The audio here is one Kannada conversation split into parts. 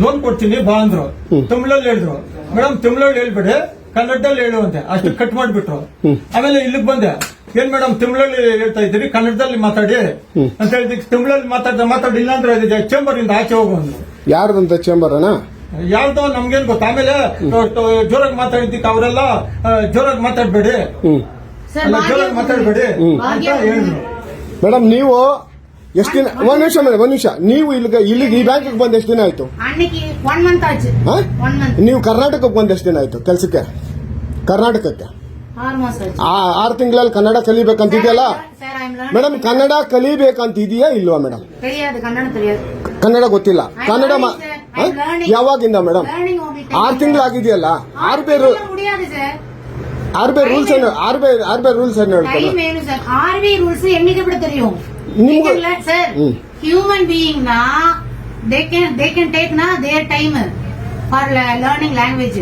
ಲೋನ್ ಕೊಡ್ತೀನಿ ಬಾ ಅಂದ್ರು. ತಮಿಳಲ್ಲಿ ಹೇಳಿದ್ರು. ಮೇಡಮ್ ತಮಿಳಲ್ಲಿ ಹೇಳ್ಬೇಡಿ ಕನ್ನಡದಲ್ಲಿ ಹೇಳುವಂತೆ. ಅಷ್ಟು ಕಟ್ ಮಾಡ್ಬಿಟ್ರು. ಆಮೇಲೆ ಇಲ್ಲಿಗೆ ಬಂದೆ. ಏನ್ ಮೇಡಮ್ ತಮಿಳಲ್ಲಿ ಹೇಳ್ತಾ ಇದ್ದೀರಿ ಕನ್ನಡದಲ್ಲಿ ಮಾತಾಡಿ. ಅಂತ ಹೇಳಿದ್ ತಮಿಳಲ್ಲಿ ಮಾತಾಡ್ತಾ ಮಾತಾಡಿಲ್ಲ ಅಂದ್ರೆ ಚೇಂಬರ್ ಇಂದ ಆಚೆ ಹೋಗು ಯಾರು ಯಾರ್ದಂತ ಚೇಂಬರ್ ಅಣ್ಣ? ಯಾವ್ದೋ ನಮ್ಗೇನ್ ಗೊತ್ತ? ಆಮೇಲೆ ಜೋರಾಗಿ ಮಾತಾಡಿದ್ದಕ್ಕೆ ಅವರೆಲ್ಲ ಜೋರಾಗಿ ಮಾತಾಡ್ಬೇಡಿ. ಜೋರಾಗಿ ಮಾತಾಡ್ಬೇಡಿ ಅಂತ ಹೇಳಿದ್ರು. ಮೇಡಮ್ ನೀವು ಎಷ್ಟು ದಿನ ಒಂದ್ ನಿಮಿಷ ಮೇಡಮ್ ಒಂದ್ ನಿಮಿಷ ನೀವು ಇಲ್ಲಿಗೆ ಇಲ್ಲಿಗೆ ಈ ಬ್ಯಾಂಕಿಗೆ ಬಂದ್ ಎಷ್ಟು ದಿನ ಆಯ್ತು அன்னைக்கு ஒன் மந்த் ஆச்சு ಹಾ? ஒன் ಮಂತ್ ನೀವು ಕರ್ನಾಟಕಕ್ಕೆ ಬಂದ್ ಎಷ್ಟು ದಿನ ಆಯ್ತು ಕೆಲ್ಸಕ್ಕೆ ಕರ್ನಾಟಕಕ್ಕೆ ಆರು ಮಾಸ ಆಯ್ತು ಆ- ಆರು ತಿಂಗಳಲ್ಲಿ Kannada ಕಲಿಬೇಕಂತಿದೆಯಲ್ಲ sir I am madam Kannada ಕಲಿಬೇಕಂತ ಇದೆಯಾ ಇಲ್ವಾ ಮೇಡಮ್ தெரியாது ಕನ್ನಡ தெரியாது ಕನ್ನಡ ಗೊತ್ತಿಲ್ಲ ಕನ್ನಡ ಮಾ- learning, sir. ಹಾ? I'm learning. ಯಾವಾಗಿಂದ ಮೇಡಮ್ learning only ಆರು ತಿಂಗಳಾಗಿದೆಯಲ್ಲ ಆರು ಬೇರು முடியாது சார் ಆರು ಬೇರೆ ರೂಲ್ಸ್ ಏನು ಆರು ಬೇರೆ ಆರು ಬೇರೆ ರೂಲ್ಸ್ ಏನು ಹೇಳ್ತಾರೆ டைம் வேணும் சார் ஆர்பி ரூல்ஸ் எங்களுக்கு எப்படி தெரியும் ನಿಮ್ಗೆ- சார் ம். Human பீயிங்னா they can they can take நா their time for learning language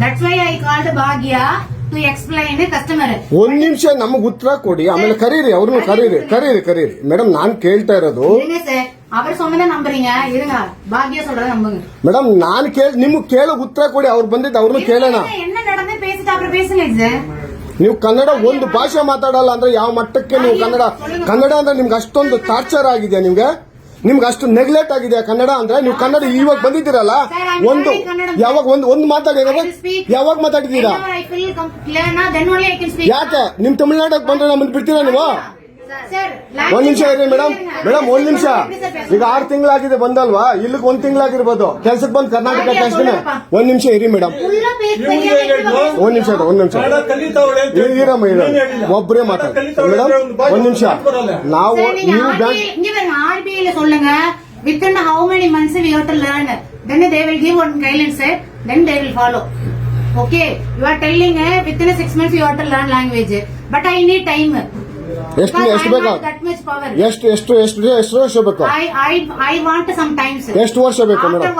that's why I called Bhagya to explain customer ಒಂದ್ ನಿಮಿಷ ನಮಗ್ ಉತ್ತರ ಕೊಡಿ ಆಮೇಲೆ ಕರೀರಿ ಅವ್ರನ್ನ ಕರೀರಿ ಕರೀರಿ ಕರೀರಿ ಮೇಡಮ್ ನಾನ್ ಕೇಳ್ತಾ ಇರೋದು இருங்க சார் அவர் சொன்னதை நம்புறீங்க இருங்க பாக்யா சொல்றதை நம்புங்க ಮೇಡಮ್ ನಾನ್ ಕೇಳ್ ನಿಮ್ಗ್ ಕೇಳೋ ಉತ್ತರ ಕೊಡಿ ಅವ್ರು ಬಂದಿದ್ದು ಅವ್ರನ್ನ ಕೇಳೋಣ என்ன நடந்து பேசிட்டு அப்புறம் பேசுங்க சார் ನೀವು ಕನ್ನಡ ಒಂದು ಭಾಷೆ ಮಾತಾಡಲ್ಲ ಅಂದ್ರೆ ಯಾವ ಮಟ್ಟಕ್ಕೆ ನೀವು ಕನ್ನಡ ಕನ್ನಡ ಅಂದ್ರೆ ನಿಮ್ಗೆ ಅಷ್ಟೊಂದು ಟಾರ್ಚರ್ ಆಗಿದೆಯಾ ನಿಮ್ಗೆ? ನಿಮ್ಗೆ ಅಷ್ಟು ನೆಗ್ಲೆಕ್ಟ್ ಆಗಿದೆ ಕನ್ನಡ ಅಂದ್ರೆ? ನೀವು ಕನ್ನಡ ಇವಾಗ ಬಂದಿದ್ದೀರಲ್ಲ ಒಂದು ಯಾವಾಗ ಒಂದು ಒಂದು ಮಾತಾಡಿ I will speak. ಯಾವಾಗ ಮಾತಾಡಿದ್ದೀರಾ. ಯಾಕೆ? ನಿಮ್ ತಮಿಳ್ನಾಡಕ್ಕೆ ಬಂದ್ರೆ ನಮ್ಮನ್ನು ಬಿಡ್ತೀರಾ ನೀವು? ಒಂದ್ ನಿಮಿಷ ಇರಿ ಮೇಡಮ್ ಮೇಡಮ್ ಒಂದ್ ನಿಮಿಷ ಈಗ ಈಗ ಆರು ತಿಂಗಳಾಗಿದೆ ಬಂದಲ್ವಾ ಇಲ್ಲಿಗೆ ಒಂದ್ ತಿಂಗಳಾಗಿರ್ಬೋದು ಕೆಲ್ಸಕ್ಕೆ ಬಂದ್ ಕರ್ನಾಟಕ ಅಷ್ಟೇ ಒಂದ್ ನಿಮಿಷ ಇರಿ ಮೇಡಮ್ ಒಂದ್ ನಿಮಿಷ ಇರಿ, ಒಂದ್ ನಿಮಿಷ ಕನ್ನಡ ಕಲಿತಾವಳೆ ಅಂತ ಇರಿ- ಇರಮ್ಮ ಇರ ನೀನ್ ಹೇಳಿಲ್ಲ. ಒಬ್ಬರೇ ಕನ್ನಡ ಮಾತಾಡಿ ಕಲಿತಾವಳೆ ಮೇಡಮ್ ಅಂದ್ರೆ ಒಂದು ಭಾಷೆ ಒಂದ್ ನಿಮಿಷ ಮಾತಾಡ್ಕೊಡಲ್ಲ. ನಾವು Sir, நீங்க ನೀವು RBI ಬ್ಯಾಂಕ್ இங்க பாருங்க, RBI ல சொல்லுங்க within how many months we have to learn then they will give one guidelines sir then they will follow okay you are telling uh, within six months you have to learn language but i need time ಎಷ್ಟು ಎಷ್ಟು ಬೇಕಾ? ಎಷ್ಟು ಎಷ್ಟು ಎಷ್ಟು ಎಷ್ಟು ವರ್ಷ ಬೇಕು? ಎಷ್ಟು ವರ್ಷ ಬೇಕು ಮೇಡಮ್?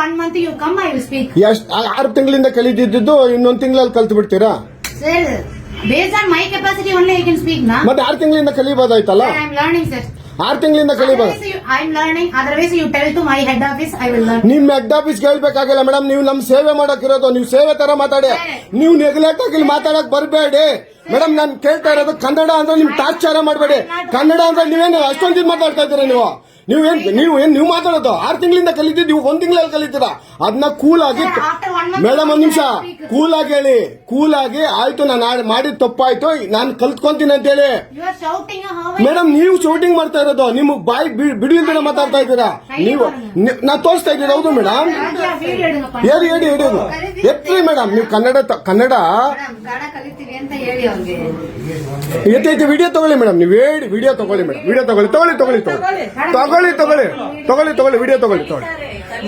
ಆರು ತಿಂಗಳಿಂದ ಕಲಿತಿದ್ದು ಇನ್ನೊಂದು ತಿಂಗಳಲ್ಲಿ ಕಲ್ತು ಬಿಡ್ತೀರಾ? ಮೈ ಕೆಪಾಸಿಟಿ ಸ್ಪೀಕ್ ಮತ್ತೆ ಆರು ತಿಂಗಳಿಂದ ಕಲಿಬೋದಾಯ್ತಲ್ಲ? ಐ ಆಮ್ ಲರ್ನಿಂಗ್ ಸರ್ ಆರು ತಿಂಗಳಿಂದ ಕಲಿಬಹುದು. ನಿಮ್ ಹೆಡ್ ಆಫೀಸ್ ಕೇಳ್ಬೇಕಾಗಿಲ್ಲ ಮೇಡಮ್ ನೀವು ನಮ್ ಸೇವೆ ಮಾಡಕ್ ಇರೋದು ನೀವು ಸೇವೆ ತರ ಮಾತಾಡಿ. ನೀವು ನೆಗ್ಲೆಕ್ಟ್ ಆಗಿ ಮಾತಾಡಕ್ ಬರಬೇಡಿ. ಮೇಡಮ್ ನಾನು ಕೇಳ್ತಾ ಇರೋದು ಕನ್ನಡ ಅಂದ್ರೆ ನಿಮ್ ತಾತ್ಸಾರ ಮಾಡಬೇಡಿ. ಕನ್ನಡ ಅಂದ್ರೆ ನೀವೇನು ಅಷ್ಟೊಂದು ಮಾತಾಡ್ತಾ ಇದ್ದೀರಾ ನೀವು? ನೀವು ಏನ್ ನೀವು ಏನ್ ನೀವು ಮಾತಾಡೋದು? ಆರು ತಿಂಗಳಿಂದ ಕಲಿತಿದ್ದು ನೀವು ಒಂದ್ ತಿಂಗಳಲ್ಲಿ ಕಲಿತೀರ ಅದನ್ನ ಕೂಲ್ ಆಗಿ ಮೇಡಮ್ ಒಂದ್ ನಿಮಿಷ. ಕೂಲ್ ಆಗಿ ಹೇಳಿ. ಕೂಲ್ ಆಗಿ ಆಯ್ತು ನಾನು ಮಾಡಿದ ತಪ್ಪಾಯ್ತು ನಾನು ಕಲ್ತ್ಕೊಂತೀನಿ ಅಂತ ಹೇಳಿ. ಮೇಡಮ್ ನೀವು ಶೂಟಿಂಗ್ ಮಾಡ್ತಾ ಇರೋದು. ನಿಮ್ ಬಾಯಿ ಬಿಡಿಲ್ದಿರ ಮಾತಾಡ್ತಾ ಇದ್ದೀರಾ? ನೀವು ನಾ ತೋರಿಸ್ತಾ ಇದ್ದೀರಾ ಹೌದು ಮೇಡಮ್. ಹೇಳಿ ಹೇಳಿ ಹೇಳಿ ಎತ್ತಿ ಮೇಡಮ್ ನೀವು ಕನ್ನಡ ಕನ್ನಡ ಎತ್ತೈತೆ ವಿಡಿಯೋ ತಗೊಳ್ಳಿ ಮೇಡಮ್. ನೀವು ಹೇಳಿ ವಿಡಿಯೋ ತಗೊಳ್ಳಿ ಮೇಡಮ್. ವಿಡಿಯೋ ತಗೊಳ್ಳಿ ತಗೊಳ್ಳಿ. ತಗೊಳ್ಳಿ ತಗೊಳ್ಳಿ. ತಗೊಳ್ಳಿ ತಗೊಳ್ಳಿ. ತಗೊಳ್ಳಿ ತಗೊಳ್ಳಿ ವಿಡಿಯೋ ತಗೊಳ್ಳಿ ತಗೊಳ್ಳಿ.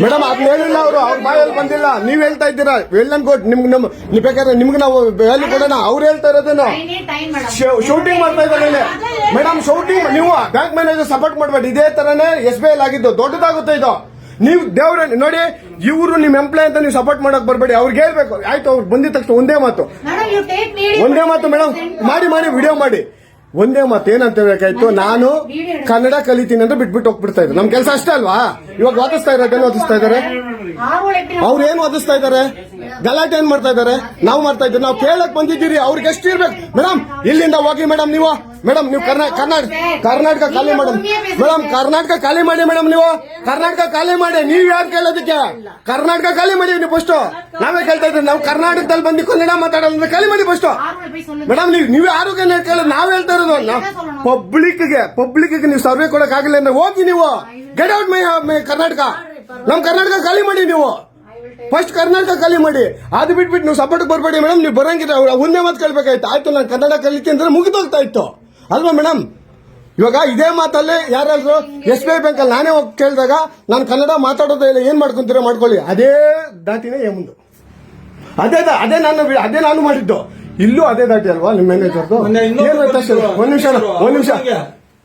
ಮೇಡಮ್ ಅದನ್ನ ಹೇಳಿಲ್ಲ ಅವರು ಅವ್ರ ಬಾಯಲ್ಲಿ ಬಂದಿಲ್ಲ. ನೀವ್ ಹೇಳ್ತಾ ಇದ್ದೀರಾ? ಹೇಳನ್ ಕೊಟ್ ನಿಮ್ಗೆ ನಮ್ ನೀವು ಬೇಕಾದ್ರೆ ನಿಮ್ಗೆ ನಾವು ವ್ಯಾಲ್ಯೂ ಕೊಡೋಣ. ಅವ್ರು ಹೇಳ್ತಾ ಇರೋದನ್ನ ಶೂಟಿಂಗ್ ಮಾಡ್ತಾ ಇದ್ದಾರೆ ಮೇಡಮ್ ಶೂಟಿಂಗ್ ನೀವು ಬ್ಯಾಂಕ್ ಮ್ಯಾನೇಜರ್ ಸಪೋರ್ಟ್ ಮಾಡಬೇಡಿ. ಇದೇ ತರನೇ ಎಸ್ ಬಿ ಐ ಆಗಿದ್ದು. ದೊಡ್ಡದಾಗುತ್ತೆ ಇದು. ನೀವು ದೇವ್ರ ನೋಡಿ ಇವರು ನಿಮ್ ಎಂಪ್ಲಾಯ್ ಅಂತ ನೀವು ಸಪೋರ್ಟ್ ಮಾಡಕ್ ಬರಬೇಡಿ. ಅವ್ರಿಗೆ ಹೇಳ್ಬೇಕು. ಆಯ್ತು ಅವ್ರು ಬಂದಿದ ತಕ್ಷಣ ಒಂದೇ ಮಾತು. ಒಂದೇ ಮಾತು ಮೇಡಮ್ ಮಾಡಿ ಮಾಡಿ ವಿಡಿಯೋ ಮಾಡಿ. ಒಂದೇ ಮತ್ತೆ ಏನಂತ ಹೇಳಬೇಕಾಯ್ತು? ನಾನು ಕನ್ನಡ ಕಲಿತೀನಿ ಅಂತ ಬಿಟ್ಬಿಟ್ಟು ಹೋಗ್ಬಿಡ್ತಾ ಇದ್ರು ನಮ್ ಕೆಲಸ ಅಷ್ಟೇ ಅಲ್ವಾ? ಇವಾಗ ವಾದಿಸ್ತಾ ಇದ್ದಾರೆ ವಾದಿಸ್ತಾ ಇದಾರೆ ಅವ್ರು ಏನ್ ವಾದಿಸ್ತಾ ಇದಾರೆ ಗಲಾಟೆ ಏನ್ ಮಾಡ್ತಾ ಇದಾರೆ ನಾವು ಮಾಡ್ತಾ ಇದ್ದೀವಿ. ನಾವು ಕೇಳಕ್ ಬಂದಿದ್ದೀರಿ. ಅವ್ರಿಗೆ ಎಷ್ಟು ಇರ್ಬೇಕು? ಮೇಡಮ್ ಇಲ್ಲಿಂದ ಹೋಗಿ ಮೇಡಮ್ ನೀವು. ಮೇಡಮ್ ನೀವು ಕರ್ನಾಟಕ ಕರ್ನಾಟಕ ಖಾಲಿ ಮೇಡಮ್ ಮೇಡಮ್ ಕರ್ನಾಟಕ ಖಾಲಿ ಮಾಡಿ ಮೇಡಮ್ ನೀವು. ಕರ್ನಾಟಕ ಖಾಲಿ ಮಾಡಿ. ನೀವ್ ಯಾರು ಕೇಳೋದಕ್ಕೆ? ಕರ್ನಾಟಕ ಖಾಲಿ ಮಾಡಿ ನೀವು ಫಸ್ಟ್ ನಾವೇ ಕೇಳ್ತಾ ಇದ್ದೀವಿ. ನಾವು ಕರ್ನಾಟಕದಲ್ಲಿ ಬಂದು ಕನ್ನಡ ಮಾತಾಡೋದ್ರಿಂದ ಖಾಲಿ ಮಾಡಿ ಫಸ್ಟ್ ಮೇಡಮ್ ನೀವು ಯಾರು ಆರೋಗ್ಯ ಕೇಳೋದು? ನಾವ್ ಹೇಳ್ತಾ ಪಬ್ಲಿಕ್ಗೆ ಪಬ್ಲಿಕ್ಗೆ ನೀವು ಸರ್ವೆ ಕೊಡಕ್ ಆಗಿಲ್ಲ ಅಂದ್ರೆ ಹೋಗಿ ನೀವು. Get out my my Karnataka. ನಮ್ ಕರ್ನಾಟಕ ಖಾಲಿ ಮಾಡಿ ನೀವು. ಫಸ್ಟ್ ಕರ್ನಾಟಕ ಖಾಲಿ ಮಾಡಿ. ಅದು ಬಿಟ್ಬಿಟ್ಟು ನೀವು ಸಪೋರ್ಟ್ ಬರ್ಬೇಡಿ ಮೇಡಮ್ ನೀವು ಬರಂಗಿದ್ರೆ ಒಂದೇ ಮಾತು ಕೇಳ್ಬೇಕಾಯ್ತು. ಆಯ್ತು ನಾನು ಕನ್ನಡ ಕಲಿತೀನಿ ಅಂದ್ರೆ ಮುಗಿದೋಗ್ತಾ ಇತ್ತು. ಅಲ್ವಾ ಮೇಡಮ್ ಇವಾಗ ಇದೇ ಮಾತಲ್ಲೇ ಯಾರಾದ್ರು ಎಸ್ ಬಿ ಐ ಬ್ಯಾಂಕ್ ಅಲ್ಲಿ ನಾನೇ ಹೋಗಿ ಕೇಳಿದಾಗ ನಾನು ಕನ್ನಡ ಮಾತಾಡೋದೇ ಇಲ್ಲ. ಏನ್ ಮಾಡ್ಕೊಂತೀರ ಮಾಡ್ಕೊಳ್ಳಿ. ಅದೇ ದಾಟಿನೇ ಮುಂದೆ. ಅದೇ ಅದೇ ನಾನು ಅದೇ ನಾನು ಮಾಡಿದ್ದು. ಇಲ್ಲೂ ಅದೇ ದಾಟಿ ಅಲ್ವಾ ನಿಮ್ಮ ಮ್ಯಾನೇಜರ್ದು ಏನ್ ವ್ಯತ್ಯಾಸ. ಒಂದ್ ನಿಮಿಷ ಒಂದ್ ನಿಮಿಷ.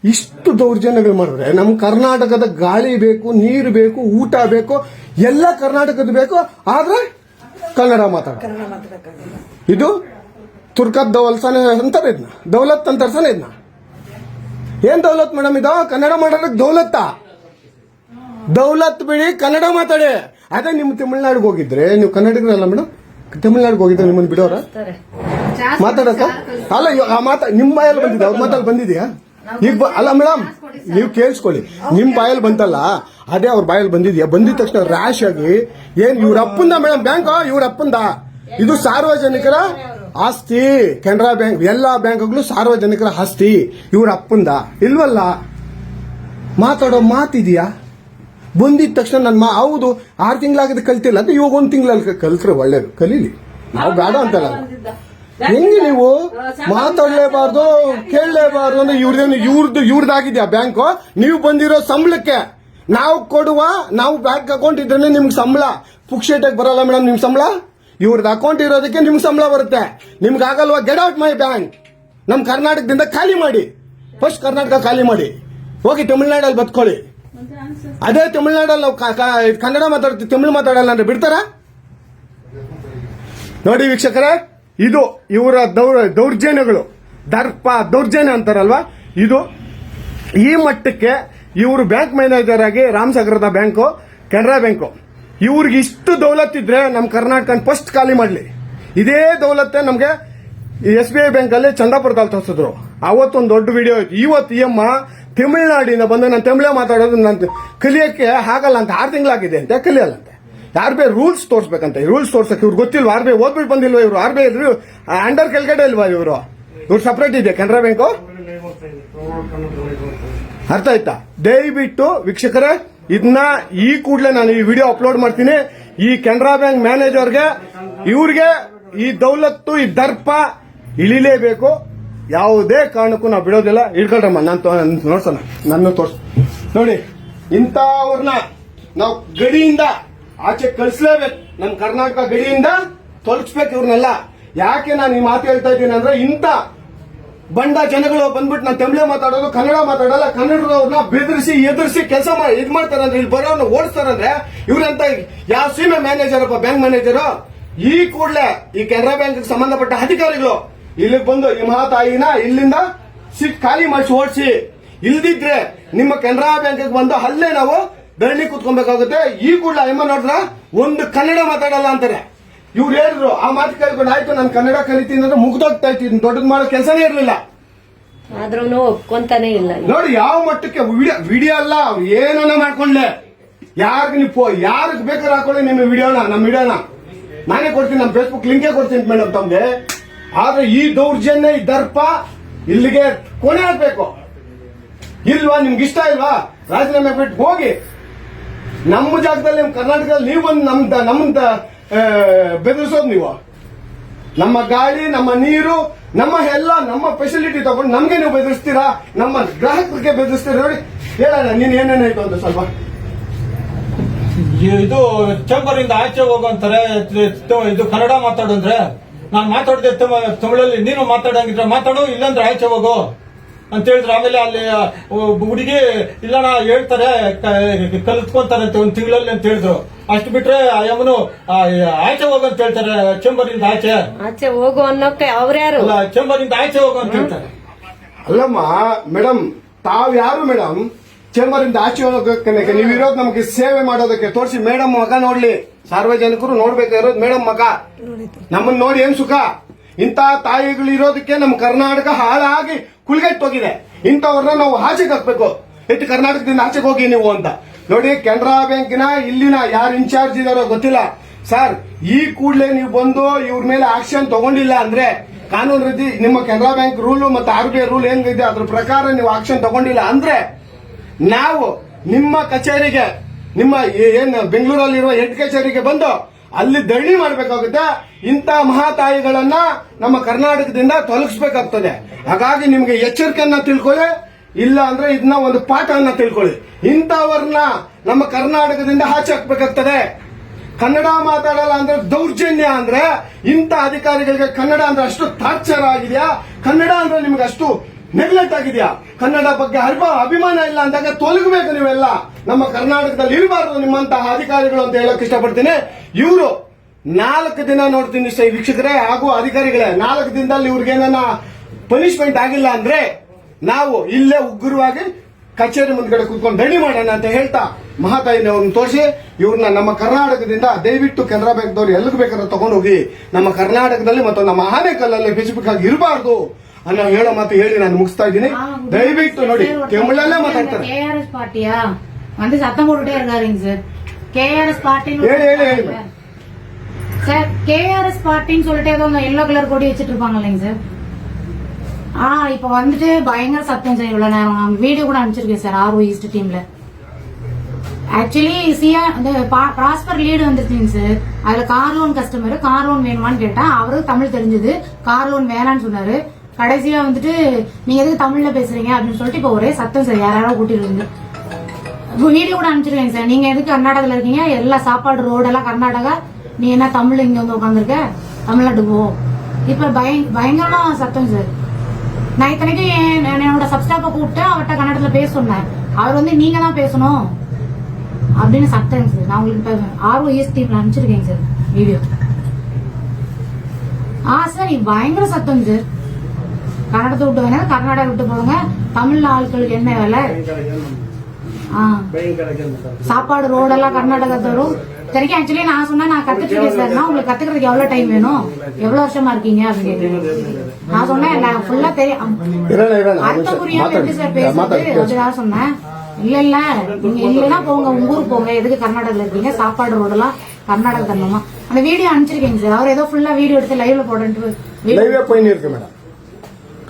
ಇಷ್ಟು ದೌರ್ಜನ್ಯಗಳು ಮಾಡಿದ್ರೆ ನಮ್ಮ ಕರ್ನಾಟಕದ ಗಾಳಿ ಬೇಕು ನೀರು ಬೇಕು ಊಟ ಬೇಕು ಎಲ್ಲ ಕರ್ನಾಟಕದ ಬೇಕು ಆದ್ರೆ ಕನ್ನಡ ಮಾತಾಡ. ಇದು ತುರ್ಕತ್ ದವಲ್ಸಾನೆ ಅಂತಾರೆ ಇದನ್ನ ದೌಲತ್ ಅಂತಾರ್ಸಾನೆ ಇದನ್ನ ಏನ್ ದೌಲತ್ ಮೇಡಮ್ ಇದು? ಕನ್ನಡ ಮಾತಾಡಕ್ ದೌಲತ್ತಾ. ದೌಲತ್ ಬಿಡಿ ಕನ್ನಡ ಮಾತಾಡಿ. ಅದೇ ನಿಮ್ಮ ತಮಿಳ್ನಾಡಿಗೆ ಹೋಗಿದ್ರೆ ನೀವು ಕನ್ನಡಿಗರಲ್ಲ ಮೇಡಮ್? ತಮಿಳ್ನಾಡಿಗೆ ಹೋಗಿದ್ರೆ ನಿಮ್ಮನ್ನ ಬಿಡೋರ? ಮಾತಾಡಕ ಅಲ್ಲ ಇವಾಗ ಆ ಮಾತಾ ನಿಮ್ಮ ಬಾಯಲ್ಲಿ ಬಂದಿದೆ ಅವ್ರ ಮಾತಲ್ಲಿ ಬಂದಿದ್ಯಾ? ಈಗ ಅಲ್ಲ ಮೇಡಮ್ ನೀವು ಕೇಳಿಸ್ಕೊಳ್ಳಿ. ನಿಮ್ಮ ಬಾಯಲ್ಲಿ ಬಂತಲ್ಲ ಅದೇ ಅವ್ರ ಬಾಯಲ್ಲಿ ಬಂದಿದ್ಯಾ? ಬಂದಿದ ತಕ್ಷಣ ರ್ಯಾಶ್ ಆಗಿ ಏನ್ ಇವ್ರ ಅಪ್ಪಂದ ಮೇಡಮ್ ಬ್ಯಾಂಕ್ ಇವ್ರ ಅಪ್ಪಂದ? ಇದು ಸಾರ್ವಜನಿಕರ ಆಸ್ತಿ. ಕೆನರಾ ಬ್ಯಾಂಕ್ ಎಲ್ಲಾ ಬ್ಯಾಂಕ್ಗಳು ಸಾರ್ವಜನಿಕರ ಆಸ್ತಿ. ಇವ್ರ ಅಪ್ಪಂದ. ಇಲ್ವಲ್ಲ? ಮಾತಾಡೋ ಮಾತಿದೆಯಾ? ಬಂದಿದ ತಕ್ಷಣ ನನ್ನ ಮಾ ಹೌದು ಆರು ತಿಂಗಳಾಗಿದೆ ಕಲ್ತಿಲ್ಲ. ಅಂತ ಇವಾಗ ಒಂದು ತಿಂಗಳಲ್ಲಿ ಕಲ್ತ್ರೆ ಒಳ್ಳೇದು. ಕಲೀಲಿ. ನಾವು ಬೇಡ ಅಂತಲ್ಲ. ಹೆಂಗೆ ನೀವು ಮಾತಾಡ್ಲೇಬಾರ್ದು ಕೇಳಲೇಬಾರ್ದು ಅಂದ್ರೆ ಇವ್ರದೇನು ಇವ್ರದ್ದು ಇವ್ರದ್ದಾಗಿದ್ಯಾ ಬ್ಯಾಂಕು ನೀವು ಬಂದಿರೋ ಸಂಬಳಕ್ಕೆ ನಾವು ಕೊಡುವ ನಾವು ಬ್ಯಾಂಕ್ ಅಕೌಂಟ್ ಇದ್ರೆ ನಿಮ್ಗೆ ಸಂಬಳ. ಪುಕ್ಷೇಟಕ್ಕೆ ಬರಲ್ಲ ಮೇಡಮ್ ನಿಮ್ ಸಂಬಳ? ಇವ್ರದ್ದು ಅಕೌಂಟ್ ಇರೋದಕ್ಕೆ ನಿಮ್ಗೆ ಸಂಬಳ ಬರುತ್ತೆ. ನಿಮ್ಗೆ ಆಗಲ್ವಾ? ಗೆಟ್ ಔಟ್ ಮೈ ಬ್ಯಾಂಕ್ ನಮ್ ಕರ್ನಾಟಕದಿಂದ ಖಾಲಿ ಮಾಡಿ. ಫಸ್ಟ್ ಕರ್ನಾಟಕ ಖಾಲಿ ಮಾಡಿ. ಹೋಗಿ ತಮಿಳ್ನಾಡಲ್ಲಿ ಬತ್ಕೊಳ್ಳಿ ಅದೇ ತಮಿಳ್ನಾಡಲ್ಲಿ ನಾವು ಕನ್ನಡ ಮಾತಾಡ್ತೀವಿ ತಮಿಳು ಮಾತಾಡಲ್ಲ ಅಂದ್ರೆ ಬಿಡ್ತಾರ? ನೋಡಿ ವೀಕ್ಷಕರೇ ಇದು ಇವರ ದೌರ್ ದೌರ್ಜನ್ಯಗಳು. ದರ್ಪ ದೌರ್ಜನ್ಯ ಅಂತಾರಲ್ವ? ಇದು ಈ ಮಟ್ಟಕ್ಕೆ ಇವರು ಬ್ಯಾಂಕ್ ಮ್ಯಾನೇಜರ್ ಆಗಿ ರಾಮಸಾಗರದ ಬ್ಯಾಂಕು, ಕೆನರಾ ಬ್ಯಾಂಕು. ಇವ್ರಿಗೆ ಇಷ್ಟು ದೌಲತ್ತಿದ್ರೆ ನಮ್ಮ ಕರ್ನಾಟಕ ಫಸ್ಟ್ ಖಾಲಿ ಮಾಡಲಿ. ಇದೇ ದೌಲತ್ತೆ ನಮಗೆ ಎಸ್ ಬಿ ಐ ಬ್ಯಾಂಕಲ್ಲಿ ಚಂದಾಪುರದಲ್ಲಿ ತೋರಿಸಿದ್ರು. ಅವತ್ತೊಂದು ದೊಡ್ಡ ವಿಡಿಯೋ ಆಯ್ತು ಇವತ್ತು ಈ ಅಮ್ಮ ತಮಿಳುನಾಡಿನ ಬಂದು ನಾನು ತಮಿಳೇ ಮಾತಾಡೋದು ನಾನು ಕಲಿಯೋಕ್ಕೆ ಆಗಲ್ಲ ಅಂತ ಆರು ತಿಂಗಳಾಗಿದೆ ಅಂತ. ಕಲಿಯಲ್ಲಂತೆ ಆರ್ ಬಿ ಐ ರೂಲ್ಸ್ ತೋರಿಸ್ಬೇಕಂತ. ರೂಲ್ಸ್ ತೋರ್ಸಕ್ಕೆ ಇವ್ರು ಗೊತ್ತಿಲ್ವಾ? ಆರ್ ಬಿ ಐ ಓದ್ಬಿಟ್ಟು ಬಂದಿಲ್ವಾ ಇವರು? ಆರ್ ಬಿ ಐ ಅಂಡರ್ ಕೆಳಗಡೆ ಇಲ್ವಾ ಇವರು? ಇವ್ರು ಸಪ್ರೇಟ್ ಇದೆ ಕೆನರಾ ಬ್ಯಾಂಕು? ಅರ್ಥ ಆಯ್ತಾ? ದಯವಿಟ್ಟು ವೀಕ್ಷಕರೇ ಇದನ್ನ ಈ ಕೂಡಲೇ ನಾನು ಈ ವಿಡಿಯೋ ಅಪ್ಲೋಡ್ ಮಾಡ್ತೀನಿ. ಈ ಕೆನರಾ ಬ್ಯಾಂಕ್ ಮ್ಯಾನೇಜರ್ಗೆ, ಇವ್ರಿಗೆ ಈ ದೌಲತ್ತು, ಈ ದರ್ಪ ಇಳಿಲೇಬೇಕು. ಯಾವುದೇ ಕಾರಣಕ್ಕೂ ನಾವು ಬಿಡೋದಿಲ್ಲ. ಇಳ್ಕೊಳ್ರಮ್ಮ, ನಾನು ನೋಡ್ಸೋಣ. ನನ್ನ ತೋರ್ಸ್. ನೋಡಿ ಇಂಥವ್ರನ್ನ ನಾವು ಗಡಿಯಿಂದ ಆಚೆ ಕಳಿಸ್ಲೇಬೇಕು. ನಮ್ಮ ಕರ್ನಾಟಕ ಗಡಿಯಿಂದ ತೊಲಗಿಸ್ಬೇಕು ಇವ್ರನ್ನೆಲ್ಲ. ಯಾಕೆ ನಾನು ಈ ಮಾತು ಹೇಳ್ತಾ ಇದ್ದೀನಿ ಅಂದ್ರೆ ಇಂಥ ಬಂಡ ಜನಗಳು ಬಂದ್ಬಿಟ್ಟು ನಾನು ತಮಿಳೇ ಮಾತಾಡೋದು, ಕನ್ನಡ ಮಾತಾಡಲ್ಲ ಕನ್ನಡದವ್ರನ್ನ ಬೆದರಿಸಿ, ಎದುರಿಸಿ ಕೆಲಸ ಮಾಡಿ ಇದು ಮಾಡ್ತಾರೆ ಅಂದ್ರೆ ಇಲ್ಲಿ ಬರೋರ್ನ ಓಡಿಸ್ತಾರಂದ್ರೆ ಇವ್ರಂತ ಯಾವ ಸೀಮೆ ಮ್ಯಾನೇಜರ್ ಅಪ್ಪ ಬ್ಯಾಂಕ್ ಮ್ಯಾನೇಜರ್ ಈ ಕೂಡಲೇ ಈ ಕೆನರಾ ಬ್ಯಾಂಕ್ ಸಂಬಂಧಪಟ್ಟ ಅಧಿಕಾರಿಗಳು ಇಲ್ಲಿಗೆ ಬಂದು ಈ ಮಹಾತಾಯಿನ ಇಲ್ಲಿಂದ ಸಿಟ್ ಖಾಲಿ ಮಾಡಿಸಿ ಓಡಿಸಿ. ಇಲ್ದಿದ್ರೆ ನಿಮ್ಮ ಕೆನರಾ ಬ್ಯಾಂಕ್ ಬಂದು ಅಲ್ಲೇ ನಾವು ಧರಣಿ ಕುತ್ಕೊಬೇಕಾಗುತ್ತೆ. ಈ ಕೂಡಲೇ ಅಯ್ಯಮ್ಮ ನೋಡ್ರ ಒಂದು ಕನ್ನಡ ಮಾತಾಡಲ್ಲ ಅಂತಾರೆ. ಇವ್ರು ಹೇಳಿದ್ರು ಆ ಮಾತು ಕೇಳ್ಕೊಂಡು ಆಯ್ತು ನಾನು ಕನ್ನಡ ಕಲಿತೀನಿ ಅಂದ್ರೆ ಮುಗ್ದೋಗ್ತಾ ಇದ್ದೀನಿ ದೊಡ್ಡದ್ ಮಾಡೋ ಕೆಲಸನೇ ಇರಲಿಲ್ಲ. ಆದ್ರೂ ಒಪ್ಕೊಂತಾನೆ ಇಲ್ಲ. ನೋಡಿ ಯಾವ ಮಟ್ಟಕ್ಕೆ ವಿಡಿಯೋ ವಿಡಿಯೋ ಅಲ್ಲ ಅವ್ರು ಏನನ್ನ ಮಾಡ್ಕೊಂಡ್ಲೆ. ಯಾರಿಗೆ ನೀವು ಯಾರಿಗೆ ಬೇಕಾದ್ರೆ ಹಾಕೊಳ್ಳಿ ನಿಮ್ಮ ವಿಡಿಯೋನ ನಮ್ಮ ವಿಡಿಯೋನ. ನಾನೇ ಕೊಡ್ತೀನಿ ನಮ್ಮ ಫೇಸ್ಬುಕ್ ಲಿಂಕೇ ಕೊಡ್ತೀನಿ ಮೇಡಮ್ ತಮ್ಗೆ. ಆದ್ರೆ ಈ ದೌರ್ಜನ್ಯ ಈ ದರ್ಪ ಇಲ್ಲಿಗೆ ಕೊನೆ ಆಗ್ಬೇಕು. ಇಲ್ವಾ ನಿಮ್ಗೆ ಇಷ್ಟ ಇಲ್ವಾ? ರಾಜೀನಾಮೆ ಬಿಟ್ಟು ಹೋಗಿ. ನಮ್ಮ ಜಾಗದಲ್ಲಿ ನಮ್ಮ ಕರ್ನಾಟಕದಲ್ಲಿ ನೀವು ಬಂದು ನಮ್ದ ನಮ್ಮಂತ ಬೆದರಿಸೋದು ನೀವು. ನಮ್ಮ ಗಾಳಿ, ನಮ್ಮ ನೀರು, ನಮ್ಮ ಎಲ್ಲ, ನಮ್ಮ ಫೆಸಿಲಿಟಿ ತಗೊಂಡು ನಮ್ಗೆ ನೀವು ಬೆದರಿಸ್ತೀರಾ? ನಮ್ಮ ಗ್ರಾಹಕರಿಗೆ ಬೆದರಿಸ್ತೀರಾ ನೋಡಿ. ಹೇಳೋಣ ನೀನ್ ಏನೇನಾಯ್ತು ಅಂತ ಸ್ವಲ್ಪ. ಇದು ಚೇಂಬರ್ ಇಂದ ಆಚೆ ಹೋಗಂತಾರೆ ಇದು ಕನ್ನಡ ಮಾತಾಡು ಅಂದ್ರೆ. ನಾನು ಮಾತಾಡಿದೆ ತಮಿಳಲ್ಲಿ, ನೀನು ಮಾತಾಡಂಗಿದ್ರೆ ಮಾತಾಡು, ಇಲ್ಲಾಂದ್ರೆ ಆಚೆ ಹೋಗು. ಅಂತ ಹೇಳಿದ್ರು ಆಮೇಲೆ ಅಲ್ಲಿ ಒಬ್ಬ ಹುಡುಗಿ ಇಲ್ಲಣ್ಣ ಹೇಳ್ತಾರೆ ಕಲಿತ್ಕೊಂತಾರೆ ಅಂತ ಒಂದು ತಿಂಗಳಲ್ಲಿ ಅಂತ ಹೇಳಿದ್ರು. ಅಷ್ಟು ಬಿಟ್ರೆ ಅಯ್ಯಮ್ಮನು ಆಚೆ ಹೋಗು ಅಂತ ಹೇಳ್ತಾರೆ ಚೇಂಬರ್ ಇಂದ ಆಚೆ. ಆಚೆ ಹೋಗು ಅನ್ನೋಕೆ ಅವ್ರ್ಯಾರು ಅಲ್ಲ ಚೇಂಬರ್ ಇಂದ ಆಚೆ ಹೋಗು ಅಂತ ಹೇಳ್ತಾರೆ. ಅಲ್ಲಮ್ಮ ಮೇಡಮ್ ತಾವ್ ಯಾರು ಮೇಡಮ್ ಚೇಂಬರ್ ಇಂದ ಆಚೆ ಹೋಗಕ್ಕೆ ನೀವು ಇರೋದು ನಮಗೆ ಸೇವೆ ಮಾಡೋದಕ್ಕೆ ತೋರಿಸಿ ಮೇಡಮ್ ಮಗ ನೋಡ್ಲಿ. ಸಾರ್ವಜನಿಕರು ನೋಡ್ಬೇಕಾಗಿರೋದು ಮೇಡಮ್ ಮಗ. ನಮ್ಮನ್ನ ನೋಡಿ ಏನ್ ಸುಖ? ಇಂಥ ತಾಯಿಗಳು ಇರೋದಕ್ಕೆ ನಮ್ಮ ಕರ್ನಾಟಕ ಹಾಳಾಗಿ ಕುಲ್ಗೆಟ್ಟೋಗಿದೆ ಇಂಥವ್ರನ್ನ ನಾವು ಆಚೆಗೆ ಹಾಕ್ಬೇಕು. ಇಟ್ಟು ಕರ್ನಾಟಕದಿಂದ ಆಚೆಗೆ ಹೋಗಿ ನೀವು ಅಂತ. ನೋಡಿ, ಕೆನರಾ ಬ್ಯಾಂಕಿನ ಇಲ್ಲಿನ ಯಾರು ಇನ್ಚಾರ್ಜ್ ಇದಾರೋ ಗೊತ್ತಿಲ್ಲ. ಸರ್, ಈ ಕೂಡಲೇ ನೀವು ಬಂದು ಇವ್ರ ಮೇಲೆ ಆಕ್ಷನ್ ತಗೊಂಡಿಲ್ಲ ಅಂದ್ರೆ ಕಾನೂನು ರೀತಿ ನಿಮ್ಮ ಕೆನರಾ ಬ್ಯಾಂಕ್ ರೂಲು ಮತ್ತು ಆರ್ ಬಿ ಐ ರೂಲ್ ಹೆಂಗಿದೆ ಅದ್ರ ಪ್ರಕಾರ ನೀವು ಆಕ್ಷನ್ ತಗೊಂಡಿಲ್ಲ ಅಂದ್ರೆ ನಾವು ನಿಮ್ಮ ಕಚೇರಿಗೆ, ನಿಮ್ಮ ಏನ್ ಬೆಂಗಳೂರಲ್ಲಿರುವ ಹೆಡ್ ಕಚೇರಿಗೆ ಬಂದು ಅಲ್ಲಿ ಧರಣಿ ಮಾಡಬೇಕಾಗುತ್ತೆ. ಇಂಥ ಮಹಾತಾಯಿಗಳನ್ನ ನಮ್ಮ ಕರ್ನಾಟಕದಿಂದ ತೊಲಗಿಸ್ಬೇಕಾಗ್ತದೆ ಹಾಗಾಗಿ ನಿಮ್ಗೆ ಎಚ್ಚರಿಕೆಯನ್ನ ತಿಳ್ಕೊಳ್ಳಿ, ಇಲ್ಲ ಅಂದ್ರೆ ಇದನ್ನ ಒಂದು ಪಾಠವನ್ನ ತಿಳ್ಕೊಳ್ಳಿ. ಇಂಥವ್ರನ್ನ ನಮ್ಮ ಕರ್ನಾಟಕದಿಂದ ಆಚೆ ಹಾಕ್ಬೇಕಾಗ್ತದೆ. ಕನ್ನಡ ಮಾತಾಡಲ್ಲ ಅಂದ್ರೆ ದೌರ್ಜನ್ಯ ಅಂದ್ರೆ ಇಂಥ ಅಧಿಕಾರಿಗಳಿಗೆ ಕನ್ನಡ ಅಂದ್ರೆ ಅಷ್ಟು ತಾತ್ಸಾರ ಆಗಿದೆಯಾ? ಕನ್ನಡ ಅಂದ್ರೆ ನಿಮ್ಗೆ ಅಷ್ಟು ನೆಗ್ಲೆಕ್ಟ್ ಆಗಿದೆಯಾ? ಕನ್ನಡ ಬಗ್ಗೆ ಅಭಿಮ ಅಭಿಮಾನ ಇಲ್ಲ ಅಂದಾಗ ತೊಲಗಬೇಕು ನೀವೆಲ್ಲ. ನಮ್ಮ ಕರ್ನಾಟಕದಲ್ಲಿ ಇರಬಾರದು ನಿಮ್ಮಂತಹ ಅಧಿಕಾರಿಗಳು ಅಂತ ಹೇಳಕ್ ಇಷ್ಟಪಡ್ತೀನಿ. ಇವರು ನಾಲ್ಕು ದಿನ ನೋಡ್ತೀನಿ ಸೈ ವೀಕ್ಷಕರೇ ಹಾಗೂ ಅಧಿಕಾರಿಗಳೇ. ನಾಲ್ಕು ದಿನದಲ್ಲಿ ಇವ್ರಿಗೇನ ಪನಿಷ್ಮೆಂಟ್ ಆಗಿಲ್ಲ ಅಂದ್ರೆ ನಾವು ಇಲ್ಲೇ ಉಗ್ರವಾಗಿ ಕಚೇರಿ ಮುಂದ್ಗಡೆ ಕೂತ್ಕೊಂಡು ರೆಡಿ ಮಾಡೋಣ ಅಂತ ಹೇಳ್ತಾ ಮಹಾತಾಯಿನವ್ರನ್ನ ತೋರಿಸಿ, ಇವ್ರನ್ನ ನಮ್ಮ ಕರ್ನಾಟಕದಿಂದ ದಯವಿಟ್ಟು ಕೆನರಾ ಬ್ಯಾಂಕ್ದವ್ರು ಎಲ್ಲಿಗೆ ಬೇಕಾದ್ರೆ ತಗೊಂಡೋಗಿ ನಮ್ಮ ಕರ್ನಾಟಕದಲ್ಲಿ ಮತ್ತು ನಮ್ಮ ಆನೆಕಲ್ಲಲ್ಲಿ ಸ್ಪೆಸಿಫಿಕ್ ಇರಬಾರ್ದು. ಅನ್ನೋ ಹೇಳೋ ಮಾತು ಹೇಳಿ ನಾನು ಮುಗಿಸ್ತಾ ಇದ್ದೀನಿ ದಯವಿಟ್ಟು ನೋಡಿ ತಮಿಳಲ್ಲೇ ಮಾತಾಡ್ತಾರೆ கேஆர்எஸ் பார்ட்டியா வந்து சத்தம் போட்டுட்டே இருக்காருங்க சார் கேஆர்எஸ் பார்ட்டின்னு ಹೇಳಿ ಹೇಳಿ ಹೇಳಿ ಮೇಡಮ್ சார் கேஆர்எஸ் பார்ட்டின்னு சொல்லிட்டு ஏதோ அந்த எல்லோ கலர் கொடி வச்சிட்டு இருப்பாங்க இல்லைங்க சார் ஆ இப்ப வந்துட்டு பயங்கர சத்தம் சார் இவ்வளவு நேரம் வீடியோ கூட அனுப்பிச்சிருக்கேன் சார் ஆர்ஓ ஈஸ்ட் டீம்ல ஆக்சுவலி சியா இந்த ப்ராஸ்பர் லீடு வந்துருச்சுங்க சார் அதுல car loan customer car loan வேணுமான்னு கேட்டா அவரு தமிழ் தெரிஞ்சது கார் லோன் வேணான்னு சொன்னாரு கடைசியா வந்துட்டு நீங்க எதுக்கு தமிழ்ல பேசுறீங்க? அப்படின்னு சொல்லிட்டு இப்ப ஒரே சத்தம் சார் யாராவது கூட்டிட்டு இருந்து வீடியோ கூட அனுப்பிச்சிருக்கேன் சார். நீங்க எதுக்கு கர்நாடகால இருக்கீங்க? எல்லா சாப்பாடு ரோடெல்லாம் கர்நாடகா. நீ என்ன தமிழ் இங்க வந்து உட்காந்துருக்க தமிழ்நாட்டுக்கு போ. இப்ப பய- பயங்கரமா சத்தம் சார். நான் இத்தனைக்கு என்னோட சப்ஸ்டாப்பை கூப்பிட்டு அவர்கிட்ட கன்னடத்துல பேச சொன்னேன். அவர் வந்து நீங்க தான் பேசணும். அப்படின்னு சத்தம் சார். நான் உங்களுக்கு ஆர்வம் ஈஸ்டீம்ல அனுப்பிச்சிருக்கேங்க சார் வீடியோ. ஆ சார் நீ பயங்கர சத்தம் சார். கர்நாடகத்தை விட்டு வேணா கர்நாடகா விட்டு போங்க தமிழ் ஆட்களுக்கு என்ன வேலை? சாப்பாடு ரோடெல்லாம் கர்நாடகா தரும். தெரியும் ஆக்சுவலி நான் சொன்னா நான் கத்துட்டு சார் நான் உங்களுக்கு கத்துக்கிறதுக்கு எவ்வளவு டைம் வேணும்? எவ்வளவு வருஷமா இருக்கீங்க அப்படின்னு நான் சொன்னேன் நான் ஃபுல்லா தெரியும் அர்த்த புரியாம எப்படி சார் பேசுறது அதுக்காக சொன்னேன். இல்ல இல்ல. நீங்க இல்லைன்னா போங்க உங்க ஊருக்கு போங்க. எதுக்கு கர்நாடகத்துல இருக்கீங்க? சாப்பாடு ரோடெல்லாம் கர்நாடகா தரணுமா? அந்த வீடியோ அனுப்பிச்சிருக்கீங்க சார் அவர் ஏதோ ஃபுல்லா வீடியோ எடுத்து லைவ்ல போடன்ட்டு லைவ்ல போயின்னு இருக்கு மேடம்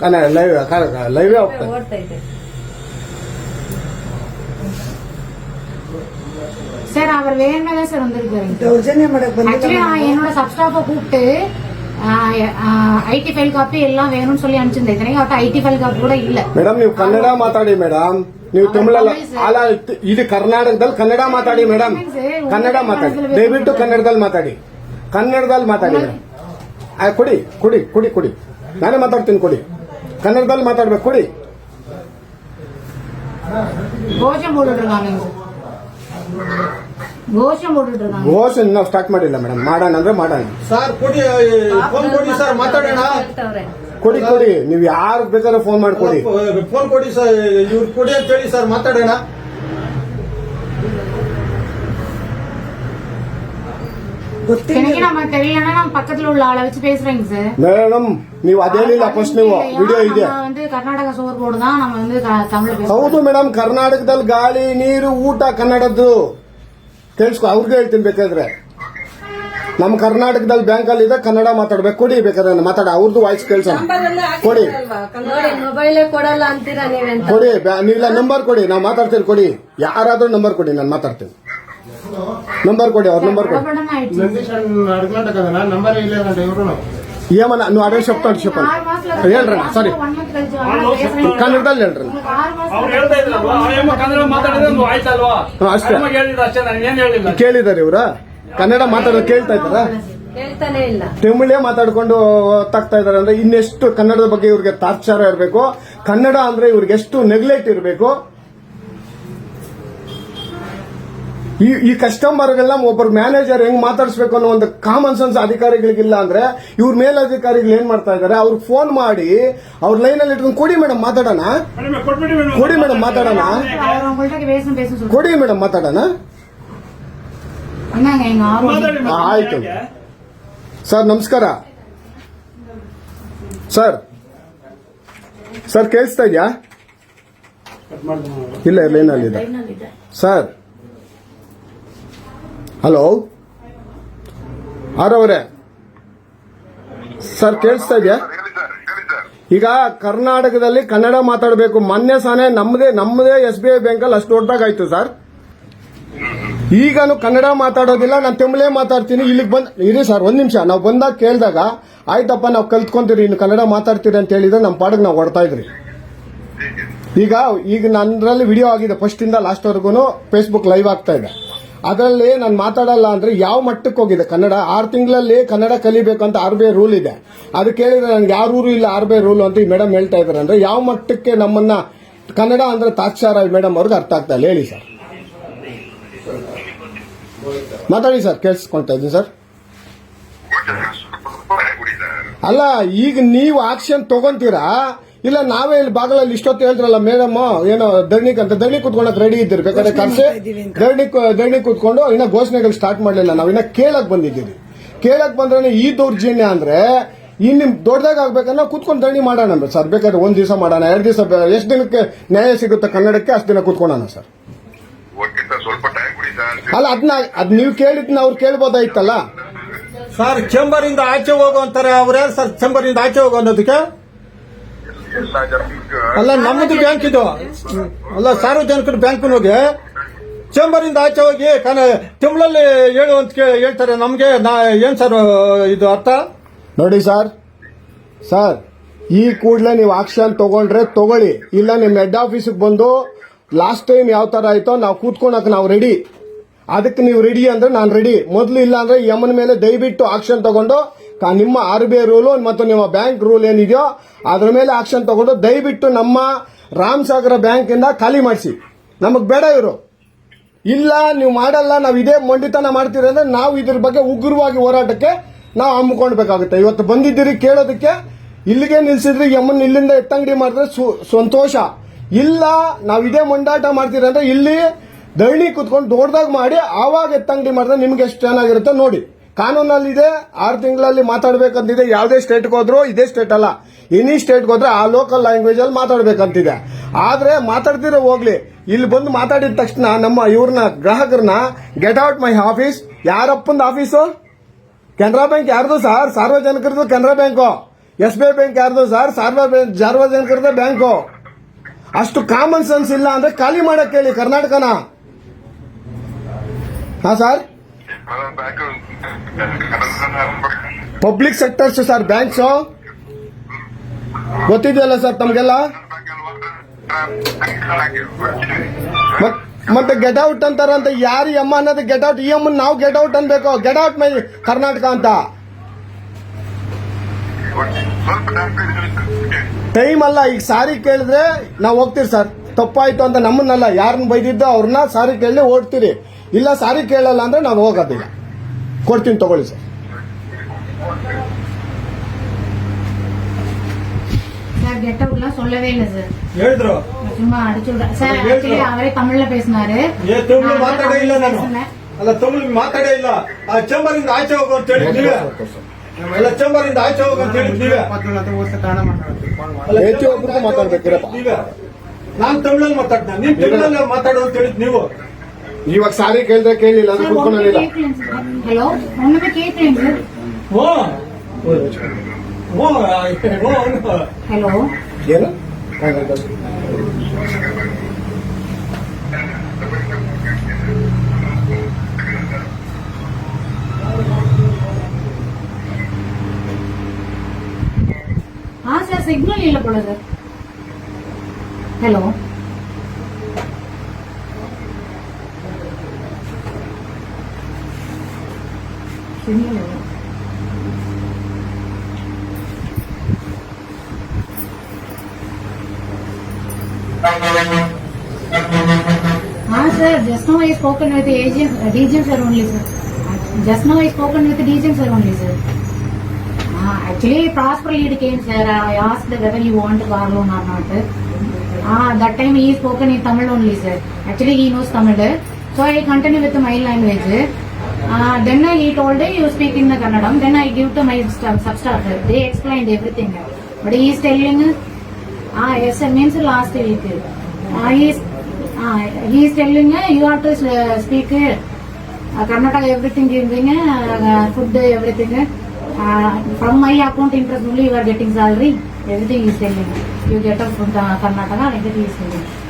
ಮೇಡಮ್ ಕನ್ನಡ ಲೈವ್ ಲೈವೇ ಹೋಗ್ತಾರೆ ಓಡ್ತೈತೆ சார் அவர் வேணுமே தான் சார் வந்திருக்காரு ஆக்சுவலி நான் என்னோட சப்ஸ்டாப்பை கூப்பிட்டு ஐடி ஃபைல் காப்பி எல்லாம் வேணும்னு சொல்லி அனுப்பிச்சிருந்தேன் இத்தனைக்கும் அவர்கிட்ட ஐடி ஃபைல் காப்பி கூட இல்ல ಮೇಡಮ್ ನೀವು ಕನ್ನಡ ಮಾತಾಡಿ ಮೇಡಮ್ ನೀವು ತಮಿಳಲ್ಲ ಅಲ್ಲ ಇದು ಕರ್ನಾಟಕದಲ್ಲಿ ಕನ್ನಡ ಮಾತಾಡಿ ಮೇಡಮ್ ಕನ್ನಡ ಮಾತಾಡಿ ದಯವಿಟ್ಟು ಕನ್ನಡದಲ್ಲಿ ಮಾತಾಡಿ ಕನ್ನಡದಲ್ಲಿ ಮಾತಾಡಿ ಮೇಡಮ್ ಆ, ಕೊಡಿ ಕೊಡಿ ಕೊಡಿ ಕೊಡಿ ನಾನೇ ಮಾತಾಡ್ತೀನಿ ಕೊಡಿ ಕನ್ನಡದಲ್ಲಿ ಮಾತಾಡ್ಬೇಕು ಕೊಡಿ. ಘೋಷ ಮಾಡಿದ್ರು ನಾನು. ನಾವು ಸ್ಟಾರ್ಟ್ ಮಾಡಿಲ್ಲ ಮೇಡಮ್ ಮಾಡೋಣ ಅಂದ್ರೆ ಮಾಡೋಣ. ಸರ್ ಕೊಡಿ ಫೋನ್ ಕೊಡಿ ಸರ್ ಮಾತಾಡೋಣ. ಕೊಡಿ ಕೊಡಿ. ನೀವು ಯಾರು ಬೇಕಾದ್ರೂ ಫೋನ್ ಮಾಡ್ಕೊಡಿ ಫೋನ್ ಕೊಡಿ ಸರ್ ಇವ್ರು ಕೊಡಿ ಅಂತ ಹೇಳಿ ಸರ್ ಮಾತಾಡೋಣ. எனக்கு நம்ம தெரியலன்னா நம்ம பக்கத்துல உள்ள ஆளை வச்சு பேசுறேங்க சார் ಮೇಡಮ್ ನೀವು ಅದೇನಿಲ್ಲ ಫಸ್ಟ್ ನೀವು ವಿಡಿಯೋ ಇದೆ நம்ம வந்து கர்நாடகா சோர் போர்டு தான் நம்ம வந்து க- தமிழ்ல பேசுறோம் ಹೌದು ಮೇಡಮ್ ಕರ್ನಾಟಕದಲ್ಲಿ ಗಾಳಿ ನೀರು ಊಟ ಕನ್ನಡದ್ದು ಕೇಳಿಸ್ಕೊ ಅವ್ರಿಗೆ ಹೇಳ್ತೀನಿ ಬೇಕಾದ್ರೆ ನಮ್ಮ ಕರ್ನಾಟಕದಲ್ಲಿ ಬ್ಯಾಂಕಲ್ಲಿ ಇದೆ ಕನ್ನಡ ಮಾತಾಡ್ಬೇಕು ಕೊಡಿ ಬೇಕಾದ್ರೆ ನಾನು ಮಾತಾಡ ಅವ್ರದ್ದು ವಾಯ್ಸ್ ಕೇಳ್ಸೋಣ ಕೊಡಿ ನೋಡಿ ಮೊಬೈಲೇ ಕೊಡಲ್ಲ ಅಂತೀರಾ ನೀವೆಂತ ಕೊಡಿ ಬ್ಯಾ- ನೀವಿಲ್ಲ ನಂಬರ್ ಕೊಡಿ ನಾವು ಮಾತಾಡ್ತೀನಿ ಕೊಡಿ ಯಾರಾದ್ರೂ ನಂಬರ್ ಕೊಡಿ ನಾನು ಮಾತಾಡ್ತೀನಿ ನಂಬರ್ ಕೊಡಿ ಅವ್ರ ನಂಬರ್ ಕೊಡಿ. ನಂಬರ್ ಇಲ್ಲ ಏಮನ ನೀವು ಅಡ್ರೆಸ್ ತಗೊಂಡು ಶಪ್ ಹೇಳ್ರಣ ಸಾರಿ ಕನ್ನಡದಲ್ಲಿ ಹೇಳ್ರಿ ಅಷ್ಟೇ. ಕೇಳಿದಾರೆ ಇವ್ರ? ಕನ್ನಡ ಮಾತಾಡೋದು ಕೇಳ್ತಾ ಇದ್ದಾರ? ತಮಿಳೇ ಮಾತಾಡ್ಕೊಂಡು ಒತ್ತಾಗ್ತಾ ಇದಾರೆ ಅಂದ್ರೆ ಇನ್ನೆಷ್ಟು ಕನ್ನಡದ ಬಗ್ಗೆ ಇವ್ರಿಗೆ ತಾತ್ಸಾರ ಇರಬೇಕು. ಕನ್ನಡ ಅಂದ್ರೆ ಇವ್ರಿಗೆ ಎಷ್ಟು ನೆಗ್ಲೆಕ್ಟ್ ಇರಬೇಕು. ಈ ಈ ಕಸ್ಟಮರ್ಗೆಲ್ಲ ಒಬ್ಬರು ಮ್ಯಾನೇಜರ್ ಹೆಂಗ್ ಮಾತಾಡಿಸ್ಬೇಕು ಅನ್ನೋ ಒಂದು ಕಾಮನ್ ಸೆನ್ಸ್ ಅಧಿಕಾರಿಗಳಿಗಿಲ್ಲ ಅಂದ್ರೆ ಇವ್ರ ಮೇಲಧಿಕಾರಿಗಳು ಏನ್ ಮಾಡ್ತಾ ಇದಾರೆ? ಅವ್ರು ಫೋನ್ ಮಾಡಿ ಅವ್ರ ಲೈನ್ ಅಲ್ಲಿ ಇಟ್ಕೊಂಡು ಕೊಡಿ ಮೇಡಮ್ ಮಾತಾಡೋಣ. ಕೊಡಿ ಮೇಡಮ್ ಮಾತಾಡೋಣ. ಕೊಡಿ ಮೇಡಮ್ ಮಾತಾಡೋಣ. ಆಯ್ತು. ಸರ್ ನಮಸ್ಕಾರ. ಸರ್. ಸರ್ ಕೇಳಿಸ್ತಾ ಇದೆಯಾ? ಇಲ್ಲ ಲೈನ್ ಅಲ್ಲಿ ಸರ್. ಹಲೋ? ಆರವ್ರೆ ಸರ್, ಕೇಳಿಸ್ತಾ ಇದೆಯಾ? ಈಗ ಕರ್ನಾಟಕದಲ್ಲಿ ಕನ್ನಡ ಮಾತಾಡಬೇಕು. ಮೊನ್ನೆ ಸಾನೆ ನಮ್ಮದೇ ನಮ್ಮದೇ ಎಸ್ ಬಿ ಐ ಬ್ಯಾಂಕಲ್ಲಿ ಅಷ್ಟು ದೊಡ್ಡದಾಗಾಯ್ತು ಸರ್. ಈಗನು ಕನ್ನಡ ಮಾತಾಡೋದಿಲ್ಲ, ನಾನು ತಮಿಳೇ ಮಾತಾಡ್ತೀನಿ. ಇಲ್ಲಿಗೆ ಬಂದ್, ಇರಿ ಸರ್, ಒಂದು ನಿಮಿಷ. ನಾವು ಬಂದಾಗ ಕೇಳಿದಾಗ, ಆಯ್ತಪ್ಪ, ನಾವು ಕಲ್ತ್ಕೊಂತೀರಿ, ಇನ್ನು ಕನ್ನಡ ಮಾತಾಡ್ತೀರಿ ಅಂತ ಹೇಳಿದ್ರೆ ನಮ್ಮ ಪಾಡಿಗೆ ನಾವು ಹೊಡ್ತಾ ಇದ್ರಿ. ಈಗ ಈಗ ನನ್ನಲ್ಲಿ ವಿಡಿಯೋ ಆಗಿದೆ. ಫಸ್ಟ್ ಇಂದ ಲಾಸ್ಟ್ ವರ್ಗು ಫೇಸ್ಬುಕ್ ಲೈವ್ ಆಗ್ತಾ ಇದೆ. ಅದರಲ್ಲಿ ನಾನು ಮಾತಾಡಲ್ಲ ಅಂದ್ರೆ ಯಾವ ಮಟ್ಟಕ್ಕೆ ಹೋಗಿದೆ? ಕನ್ನಡ ಆರು ತಿಂಗಳಲ್ಲಿ ಕನ್ನಡ ಕಲಿಬೇಕು ಅಂತ ಆರ್ ಬಿ ಐ ರೂಲ್ ಇದೆ. ಅದು ಕೇಳಿದ್ರೆ ನನಗೆ ಯಾವ ಊರು ಇಲ್ಲ ಆರ್ ಬಿ ಐ ರೂಲ್ ಅಂತ ಈ ಮೇಡಮ್ ಹೇಳ್ತಾ ಇದ್ದಾರೆ ಅಂದ್ರೆ ಯಾವ ಮಟ್ಟಕ್ಕೆ ನಮ್ಮನ್ನ ಕನ್ನಡ ಅಂದ್ರೆ ತಾತ್ಸಾರ ಮೇಡಮ್ ಅವ್ರಿಗೆ ಅರ್ಥ ಆಗ್ತಾ ಇಲ್ಲ. ಹೇಳಿ ಸರ್. ಮಾತಾಡಿ ಸರ್, ಕೇಳಿಸ್ಕೊಳ್ತಾ ಇದ್ದೀನಿ ಸರ್. ಅಲ್ಲ, ಈಗ ನೀವು ಆಕ್ಷನ್ ತಗೊಂತೀರಾ? ಇಲ್ಲ ನಾವೇ ಇಲ್ಲಿ ಬಾಗಲಲ್ಲಿ ಇಷ್ಟೊತ್ತು ಹೇಳ್ತಾರಲ್ಲ ಮೇಡಮ್ ಏನೋ ದರ್ಣಿಕ್ ಅಂತ ದರ್ಣಿ ಕುತ್ಕೊಳಕ್ ರೆಡಿ ಇದ್ದೀರಿ ಬೇಕಾದ್ರೆ ಕರ್ಸೆ. ದರ್ಣಿ ದರ್ಣಿ ಕುತ್ಕೊಂಡು ಇನ್ನ ಘೋಷಣೆಗಳು ಸ್ಟಾರ್ಟ್ ಮಾಡಲಿಲ್ಲ ನಾವು ಇನ್ನ ಕೇಳಕ್ ಬಂದಿದ್ದೀವಿ ಕೇಳಕ್ ಬಂದ್ರೆ ಈ ದೌರ್ಜನ್ಯ ಅಂದ್ರೆ ಇನ್ನು ದೊಡ್ಡದಾಗ ಆಗ್ಬೇಕನ್ನ ಕುತ್ಕೊಂಡು ದರ್ಣಿ ಮಾಡೋಣ ಸರ್ ಬೇಕಾದ್ರೆ ಒಂದ್ ದಿವಸ ಮಾಡೋಣ ಎರಡು ದಿವಸ ಎಷ್ಟು ದಿನಕ್ಕೆ ನ್ಯಾಯ ಸಿಗುತ್ತೆ ಕನ್ನಡಕ್ಕೆ ಅಷ್ಟು ದಿನ ಕುತ್ಕೊಳ್ಳೋಣ ಸರ್. ಅಲ್ಲ ಅದನ್ನ ಅದ್ ನೀವು ಕೇಳಿದ್ನ ಅವ್ರು ಕೇಳ್ಬೋದಾಯ್ತಲ್ಲ? ಸರ್ ಚೇಂಬರ್ ಇಂದ ಆಚೆ ಹೋಗೋ ಅಂತಾರೆ ಅವ್ರ ಸರ್ ಚೇಂಬರ್ ಇಂದ ಆಚೆ ಹೋಗೋ ಅನ್ನೋದಕ್ಕೆ? ಅಲ್ಲ ನಮ್ಮದು ಬ್ಯಾಂಕ್ ಇದು. ಅಲ್ಲ ಸಾರ್ವಜನಿಕರ ಬ್ಯಾಂಕ್ ಹೋಗಿ ಚೇಂಬರ್ ಇಂದ ಆಚೆ ಹೋಗಿ ತಿಂಗಳಲ್ಲಿ ಹೇಳು ಅಂತ ಹೇಳ್ತಾರೆ. ನಮ್ಗೆ ನಾ ಏನ್ ಸರ್ ಇದು ಅರ್ಥ? ನೋಡಿ ಸರ್ ಸರ್ ಈ ಕೂಡಲೇ ನೀವು ಆಕ್ಷನ್ ತಗೊಂಡ್ರೆ ತಗೊಳ್ಳಿ. ಇಲ್ಲ ನಿಮ್ಮ ಹೆಡ್ ಆಫೀಸಿಗೆ ಬಂದು ಲಾಸ್ಟ್ ಟೈಮ್ ಯಾವ ಥರ ಆಯ್ತೋ ನಾವು ಕೂತ್ಕೊಳಕ್ ನಾವು ರೆಡಿ ಅದಕ್ಕೆ ನೀವು ರೆಡಿ ಅಂದ್ರೆ ನಾನು ರೆಡಿ ಮೊದಲು ಇಲ್ಲ ಅಂದ್ರೆ ಯಮನ್ ಮೇಲೆ ದಯವಿಟ್ಟು ಆಕ್ಷನ್ ತಗೊಂಡು ನಿಮ್ಮ ಆರ್ ಬಿ ಐ ರೂಲು ಮತ್ತು ನಿಮ್ಮ ಬ್ಯಾಂಕ್ ರೂಲ್ ಏನಿದೆಯೋ ಅದ್ರ ಮೇಲೆ ಆಕ್ಷನ್ ತಗೊಂಡು ದಯವಿಟ್ಟು ನಮ್ಮ ರಾಮ್ ಸಾಗರ ಬ್ಯಾಂಕ್ ಇಂದ ಖಾಲಿ ಮಾಡಿಸಿ. ನಮಗೆ ಬೇಡ ಇವರು. ಇಲ್ಲ, ನೀವು ಮಾಡಲ್ಲ, ನಾವು ಇದೇ ಮೊಂಡಿತನ ಮಾಡ್ತೀರಿ ಅಂದ್ರೆ ನಾವು ಇದ್ರ ಬಗ್ಗೆ ಉಗ್ರವಾಗಿ ಹೋರಾಟಕ್ಕೆ ನಾವು ಹಮ್ಮಿಕೊಳ್ಬೇಕಾಗುತ್ತೆ. ಇವತ್ತು ಬಂದಿದ್ದೀರಿ ಕೇಳೋದಕ್ಕೆ, ಇಲ್ಲಿಗೆ ನಿಲ್ಸಿದ್ರಿ, ಯಮ್ಮನ್ ಇಲ್ಲಿಂದ ಎತ್ತಂಗಡಿ ಮಾಡಿದ್ರೆ ಸಂತೋಷ. ಇಲ್ಲ, ನಾವು ಇದೇ ಮೊಂಡಾಟ ಮಾಡ್ತೀರಿ ಅಂದ್ರೆ ಇಲ್ಲಿ ದಣಿ ಕುತ್ಕೊಂಡು ದೊಡ್ಡದಾಗ ಮಾಡಿ ಆವಾಗ ಎತ್ತಂಗಡಿ ಮಾಡಿದ್ರೆ ನಿಮ್ಗೆ ಎಷ್ಟು ಚೆನ್ನಾಗಿರುತ್ತೆ ನೋಡಿ. ಕಾನೂನಲ್ಲಿದೆ, ಆರು ತಿಂಗಳಲ್ಲಿ ಮಾತಾಡಬೇಕಂತಿದೆ, ಯಾವುದೇ ಸ್ಟೇಟ್ಗೆ ಹೋದ್ರು ಇದೇ ಸ್ಟೇಟ್ ಅಲ್ಲ. ಎನಿ ಸ್ಟೇಟ್ಗೆ ಹೋದ್ರೆ ಆ ಲೋಕಲ್ ಲ್ಯಾಂಗ್ವೇಜ್ ಅಲ್ಲಿ ಮಾತಾಡ್ಬೇಕಂತಿದೆ. ಆದ್ರೆ ಮಾತಾಡ್ತಿರೋ ಹೋಗ್ಲಿ, ಇಲ್ಲಿ ಬಂದು ಮಾತಾಡಿದ ತಕ್ಷಣ ನಮ್ಮ ಇವ್ರನ್ನ, ಗ್ರಾಹಕರನ್ನ ಗೆಟ್ ಔಟ್ ಮೈ ಆಫೀಸ್ ಯಾರಪ್ಪಂದು ಆಫೀಸು ಕೆನರಾ ಬ್ಯಾಂಕ್ ಯಾರ್ದು sir? ಸಾರ್ವಜನಿಕರದು Canara bank? S B I bank ಯಾರ್ದು ಸರ್? ಸಾರ್ವಜನಿಕರದ ಬ್ಯಾಂಕು? ಅಷ್ಟು ಕಾಮನ್ ಸೆನ್ಸ್ ಇಲ್ಲ ಅಂದ್ರೆ ಖಾಲಿ ಮಾಡಕ್ ಹೇಳಿ ಕರ್ನಾಟಕನ. ಹಾ, sir? Public sectors sir banks ಗೊತ್ತಿದೆಯಲ್ಲ sir ತಮಗೆಲ್ಲ? ಮತ್- ಮತ್ತೆ ಗೆಟ್ ಔಟ್ ಅಂತಾರಂತ ಯಾರು ಎಮ್ಮ ಅನ್ನೋದು ಗೆಟ್ ಔಟ್ ಈ ಎಮ್ಮನ್ ನಾವು ಗೆಟ್ ಔಟ್ ಅನ್ಬೇಕು. ಗೆಟ್ ಔಟ್ ಮೈ ಕರ್ನಾಟಕ ಅಂತ. ಟೈಮ್ ಅಲ್ಲ, ಈಗ ಸಾರಿ ಕೇಳಿದ್ರೆ ನಾವು ಹೋಗ್ತೀರಿ ಸರ್ ತಪ್ಪಾಯ್ತು ಅಂತ ನಮ್ಮನ್ನಲ್ಲ, ಯಾರನ್ನ ಬೈದಿದ್ದೋ ಅವ್ರನ್ನ ಸಾರಿ ಕೇಳಿ ಓಡ್ತೀರಿ. ಇಲ್ಲ ಸಾರಿ ಕೇಳಲ್ಲ ಅಂದ್ರೆ ನಾವು ಹೋಗೋದಿಲ್ಲ ಕೊಡ್ತೀನಿ ತಗೊಳ್ಳಿ ಸರ್ சார் கெட் அவுட்லாம் சொல்லவே இல்லை சார் ಹೇಳಿದ್ರು சும்மா அடிச்சு விடுற சார் அது ஆக்சுவலி கேட்கலாம். அவரே தமிழ்ல பேசினாரு ಏ ತಮಿಳು நான் ಮಾತಾಡೇ ಇಲ್ಲ தமிழ்ல ನಾನು பேசினேன். ಅಲ್ಲ ತಮಿಳು ಮಾತಾಡೇ ಇಲ್ಲ ಆ ಚೇಂಬರ್ ಇಂದ ಆಚೆ ಹೋಗು ಅಂತ ಹೇಳಿದ್ ನೀವೇ ಅಲ್ಲ ಚೇಂಬರ್ ಇಂದ ಆಚೆ ಹೋಗು ಅಂತ ಹೇಳಿದ್ ನೀವೇ ಅಲ್ಲ, ಪ್ರತಿಯೊಬ್ರಿಗೂ ಚೇಂಬರ್ ಇಂದ ಆಚೆ ಹೋಗು ಅಂತ ಮಾತಾಡ್ಬೇಕಿರಪ್ಪ. ಹೇಳಿದ್ ನೀವೇ ನಾನ್ ತಮಿಳಲ್ಲಿ ಮಾತಾಡ್ನ ನೀನ್ ತಮಿಳಲ್ಲಿ ಮಾತಾಡು ಅಂತ ಹೇಳಿದ್ ನೀವು ಇವಾಗ ಸಾರಿ ಕೇಳಿದ್ರೆ ಕೇಳಿಲ್ಲ ಅದು ಕುತ್ಕೊಳ್ಳಲಿಲ್ಲ ಹಲೋ ಒಮ್ಮೆ ಕೇಳ್ತೇನೆ ಸರ್ ಓ ಓ ಹಲೋ ಏನು ಹಾ ಸರ್ ಸಿಗ್ನಲ್ ಇಲ್ಲ ಕೂಡ ಸರ್ ಹಲೋ ชิ้นเลย हाँ sir just now I spoken with agent DGM sir only sir just now I spoken with DGM sir only sir actually prosper lead came sir i asked whether you want car loan or not ah that time he spoken in tamil only sir actually he knows tamil so i continue with my language Uh, then he told you speak in the Kannadam. Then I give to my staff, sub-staff. They explained everything. But he is telling, ah yes sir, means last week. Ah, he is Ah, he is telling uh, you have to uh, speak uh, Karnataka everything giving uh, food everything uh, from my account interest only you are getting salary everything he is telling you get up from the Karnataka everything he is telling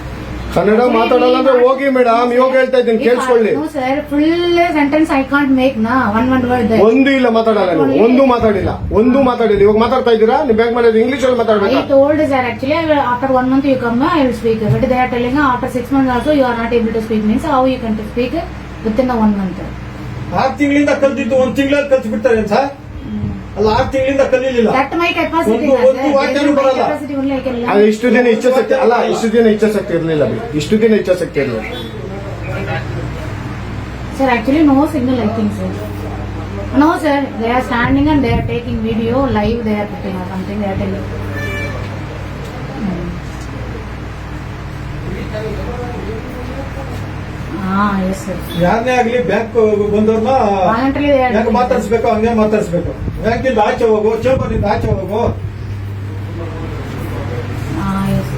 ಕನ್ನಡ ಮಾತನಾಡಲ್ಲ ಅಂದ್ರೆ ಹೋಗಿ ಮೇಡಮ್ ಯೋಗ್ ಹೇಳ್ತಾ ಇದ್ದೀನಿ ಕಲ್ಕೊಳ್ಳಿ ನೋ ಸರ್ ಫುಲ್ಲೆ ಸೆಂಟೆನ್ಸ್ ಐ ಕಾಲ್ಡ್ ಮೇಕ್ ನಾ 1 1 ಒಂದೂ ಇಲ್ಲ ಮಾತನಾಡಲ್ಲ ಒಂದು ಮಾತಾಡಿಲ್ಲ. ಒಂದು ಮಾತಾಡಿಲ್ಲ. ಇವಾಗ ಮಾತಾಡ್ತಾ ಇದ್ದೀರಾ? ನಿಮ್ಮ ಬ್ಯಾಕ್ ಮನೇ ಇಂಗ್ಲಿಷ್ ಅಲ್ಲಿ ಮಾತನಾಡಬೇಕು I told sir actually after 1 month you come I will speak but they are telling after 6 month also you are not able to speak means so how you can to speak within 1 month ಆ 3 ದಿನಗಳಿಂದ ಕಲ್ತಿದ್ದು 1 ದಿನದಲ್ಲಿ ಕಲ್ಸಿಬಿರ್ತಾರಾ ಸರ್ ಅಲ್ಲ ಅದಕ್ಕೆ ಇಲ್ಲಿ ನಕಲಿ ಇಲ್ಲ. ಇಷ್ಟು ದಿನ ಇಚ್ಚಕ್ಕೆ ಅಲ್ಲ ಇಷ್ಟು ದಿನ ಇಚ್ಚಕ್ಕೆ ಇರಲಿಲ್ಲ ಇಷ್ಟು ದಿನ ಇಚ್ಚಕ್ಕೆ sir actually no signal I think sir no sir they are starting and they are taking video live they are doing something they are doing ಹ ಆ ಯಸ್ ಸರ್ ಯಾರ್ ನೀ ಅಗಲಿ ಬ್ಯಾಕ್ ಬಂದು ಬಂದರೋ ಮನ್ಟರಿ ದೇ ಬ್ಯಾಕ್ ಮಾಟರ್ಸ್ ಬ್ಯಾಂಕಿಂದ ಆಚೆ ಹೋಗು ಚೇಂಬರ್ನಿಂದ ಆಚೆ ಹೋಗು ಹಾ yes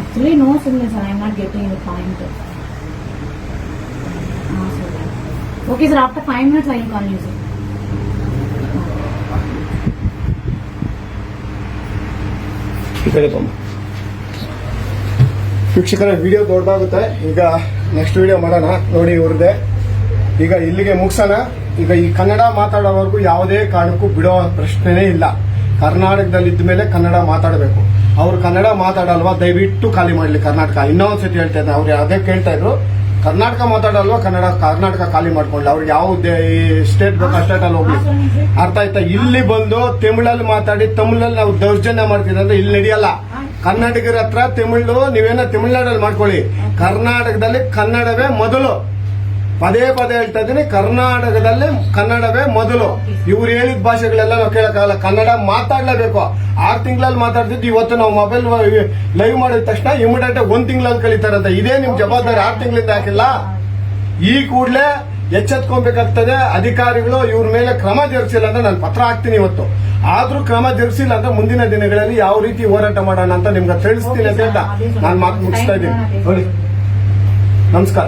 Actually, no, Sunil sir, I am not getting the point. Ah, sir. Okay, sir, after five minutes I will call you, sir. ಹೇಳಿದಮ್ಮ ವೀಕ್ಷಕರ ವಿಡಿಯೋ ದೊಡ್ಡದಾಗುತ್ತೆ. ಈಗ ನೆಕ್ಸ್ಟ್ ವಿಡಿಯೋ ಮಾಡೋಣ. ನೋಡಿ ಇವ್ರದ್ದೆ. ಈಗ ಇಲ್ಲಿಗೆ ಮುಗಿಸೋಣ. ಈಗ ಈ ಕನ್ನಡ ಮಾತಾಡೋವರೆಗೂ ಯಾವುದೇ ಕಾರಣಕ್ಕೂ ಬಿಡೋ ಪ್ರಶ್ನೆನೇ ಇಲ್ಲ. ಕರ್ನಾಟಕದಲ್ಲಿ ಇದ್ದ ಮೇಲೆ ಕನ್ನಡ ಮಾತಾಡಬೇಕು. ಅವ್ರು ಕನ್ನಡ ಮಾತಾಡಲ್ವಾ? ದಯವಿಟ್ಟು ಖಾಲಿ ಮಾಡಲಿ ಕರ್ನಾಟಕ. ಇನ್ನೊಂದ್ಸತಿ ಹೇಳ್ತಾ ಇದ್ದಾರೆ ಅವ್ರು ಅದೇ ಕೇಳ್ತಾ ಇದ್ರು ಕರ್ನಾಟಕ ಮಾತಾಡಲ್ವಾ? ಕನ್ನಡ, ಕರ್ನಾಟಕ ಖಾಲಿ ಮಾಡ್ಕೊಂಡ್ಲ. ಅವ್ರಿಗೆ ಯಾವುದೇ ಈ ಸ್ಟೇಟ್ ಬೇಕು ಅಲ್ಲಿ ಹೋಗ್ಲಿ. ಅರ್ಥ ಆಯ್ತಾ? ಇಲ್ಲಿ ಬಂದು ತಮಿಳಲ್ಲಿ ಮಾತಾಡಿ, ತಮಿಳಲ್ಲಿ ನಾವು ದೌರ್ಜನ್ಯ ಮಾಡ್ತೀವಿ ಅಂದ್ರೆ ಇಲ್ಲಿ ನಡೆಯಲ್ಲ. ಕನ್ನಡಿಗರ ಹತ್ರ ತಮಿಳು, ನೀವೇನೋ ತಮಿಳ್ನಾಡಲ್ಲಿ ಮಾಡ್ಕೊಳ್ಳಿ. ಕರ್ನಾಟಕದಲ್ಲಿ ಕನ್ನಡವೇ ಮೊದಲು. ಪದೇ ಪದೇ ಹೇಳ್ತಾ ಇದ್ದೀನಿ, ಕರ್ನಾಟಕದಲ್ಲಿ ಕನ್ನಡವೇ ಮೊದಲು. ಇವ್ರು ಹೇಳಿದ ಭಾಷೆಗಳೆಲ್ಲ ನಾವು ಕೇಳಕ್ಕಾಗಲ್ಲ. ಕನ್ನಡ ಮಾತಾಡ್ಲೇಬೇಕು. ಆರು ತಿಂಗಳಲ್ಲಿ ಮಾತಾಡ್ತಿದ್ದು ಇವತ್ತು ನಾವು ಮೊಬೈಲ್ ಲೈವ್ ಮಾಡಿದ ತಕ್ಷಣ ಇಮಿಡಿಯೇಟ್ ಒಂದ್ ತಿಂಗಳಲ್ಲಿ ಕಲಿತಾರಂತ. ಇದೇ ನಿಮ್ ಜವಾಬ್ದಾರಿ ಆರು ತಿಂಗಳಿಂದ ಹಾಕಿಲ್ಲ. ಈ ಕೂಡಲೇ ಎಚ್ಚೆತ್ಕೊಬೇಕಾಗ್ತದೆ. ಅಧಿಕಾರಿಗಳು ಇವ್ರ ಮೇಲೆ ಕ್ರಮ ಜರುಗಿಸಿಲ್ಲ ಅಂದ್ರೆ ನಾನು ಪತ್ರ ಹಾಕ್ತೀನಿ ಇವತ್ತು. ಆದ್ರೂ ಕ್ರಮ ಜರುಗಿಸಿಲ್ಲ ಅಂದ್ರೆ ಮುಂದಿನ ದಿನಗಳಲ್ಲಿ ಯಾವ ರೀತಿ ಹೋರಾಟ ಮಾಡೋಣ ಅಂತ ನಿಮ್ಗೆ ತಿಳಿಸ್ತೀನಿ ಅಂತ ನಾನು ಮಾತು ಮುಗಿಸ್ತಾ ಇದ್ದೀನಿ. ನೋಡಿ. ನಮಸ್ಕಾರ.